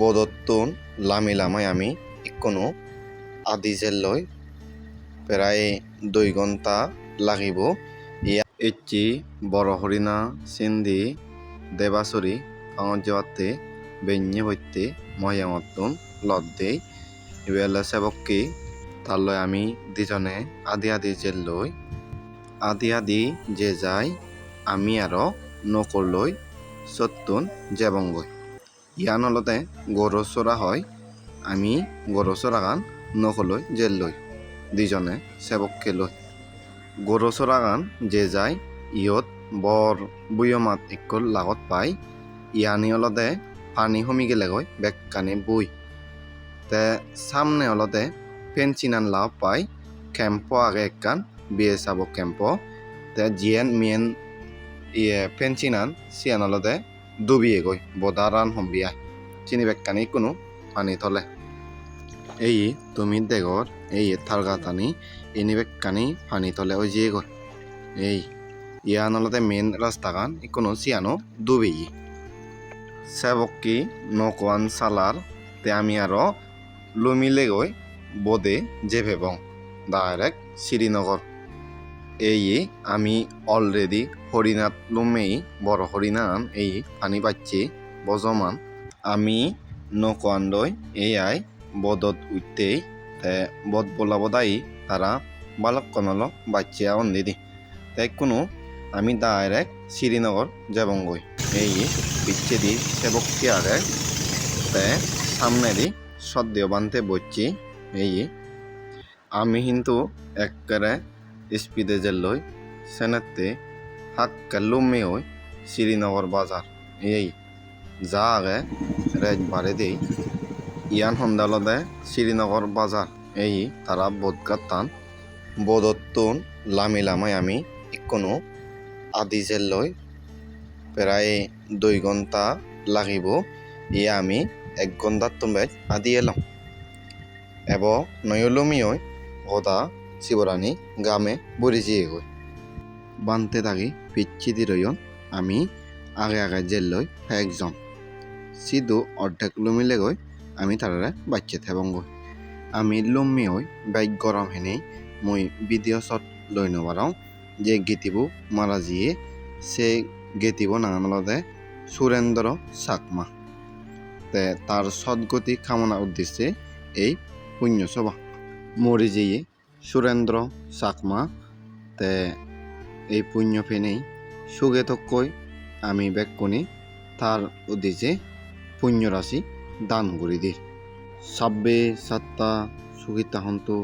বদত্তন লামি লামাই আমি ইকোনো আদি জেললৈ প্ৰায় দুই ঘণ্টা লাগিব। ইয়া ইচ্ছি বড় হরিণা সিন্ধি দেবাসুরি পাঙজাতে বেঞ্ঞে বৈতে মহিয়ামতন লত দেই ইবেলা সেবককি তালৈ আমি দুজনে আদি আদি জেললৈ আদি আদি যে যায়, আমি আৰু নকৰলৈ চতুন জেবংগৈ ইয়ান অলতে গৰু চৰা হয়, আমি গৰু চৰাগান নকলৈ জেললৈ দুজনে সেবককে লৈ। গৰু চৰাগান যে যায়, ইয়ত বৰ বুয়মাত ইকুল লাগত পাই, ইয়ানি অলতে পানী সমি গেলেগৈ বেকানি বুই তে সামনে অলতে পেঞ্চিনান লাভ পাই, কেম্প আগে একখান বিয়ে চাব কেম্প। তে জিয়েন মিয়েন ইয়ে পেঞ্চিনান সিয়ান অলতে ডুবিয়ে গৈ বদারান হম্বিয়াই চিনি বেকানি কোনো পানী তলে এই তুমি দেগর এই থালগাতানি ইনি বেকানি পানী তলে ওই জিয়ে গৈ। এই ইয়ান অলতে মেন রাস্তাগান ইকোনো সিয়ানো ডুবি সেবকি নকওয়ান সালার তে আমি আরও লুমিলে গৈ বোদে যে ভেবং ডাইরেক্ট শ্রীনগর এই আমি অলরেডি হরিণাত লুমেই বড় হরিণান এই পানি পাচ্ছি, বজমান। আমি নকোয়ান্ডই এই আই বদত উঠতেই, তে বদ বলাবদাই তারা বালক কনল বাচ্চা অন্দি দি তাই কোনো, আমি ডাইরেক্ট শ্রীনগর যাবঙ্গই। এই পিচ্ছে দি সেবকটি আগে, তে সামনে দি সদ্য বানতে বসছি এই। আমি কিন্তু একেবারে স্পিডে জেললৈ, সেনেতে হাক্কা লুমে হই শ্রীনগর বাজার এই যা আগে রেজ বাড়ে দেই, ইয়ান সন্দালতে শ্রীনগর বাজার এই তারা বোধগাতান বোধত্তুন লামি লামাই আমি ইকোনো আদি জেললৈ প্রায় দুই ঘণ্টা লাগিব ইয়া আমি এক ঘণ্টার তুমি আদি এলাম এব নয়লমিয় গদা শিবরানী গ্রামে বড়ি যেয়ে গই বানতে থাকি পিচ্ছি দিরয়ন, আমি আগে আগে জেললৈ একজন। সিধু অর্ধেক লুমিলে গই আমি তারারে বাচ্চা থেবং গই আমি লুমি হই বাইক গরম হেনে মই ভিডিও শট লৈ নবারাও যে গীতিবু মারা জিয়ে সে গেতিব নাঙানলতে সুরেন্দ্র চাকমা। তে তার সদ্গতি কামনা উদ্দেশ্যে এই পুণ্য সভা। মরি যেয়ে সুরেন্দ্র চাকমা তে এই পুণ্য সুগে তক্কৈ আমি বেকুনি তার উদ্দেশ্যে পুণ্য রাশি দান করে দিই সাব্বে সাত্তা সুগীতা হন্তু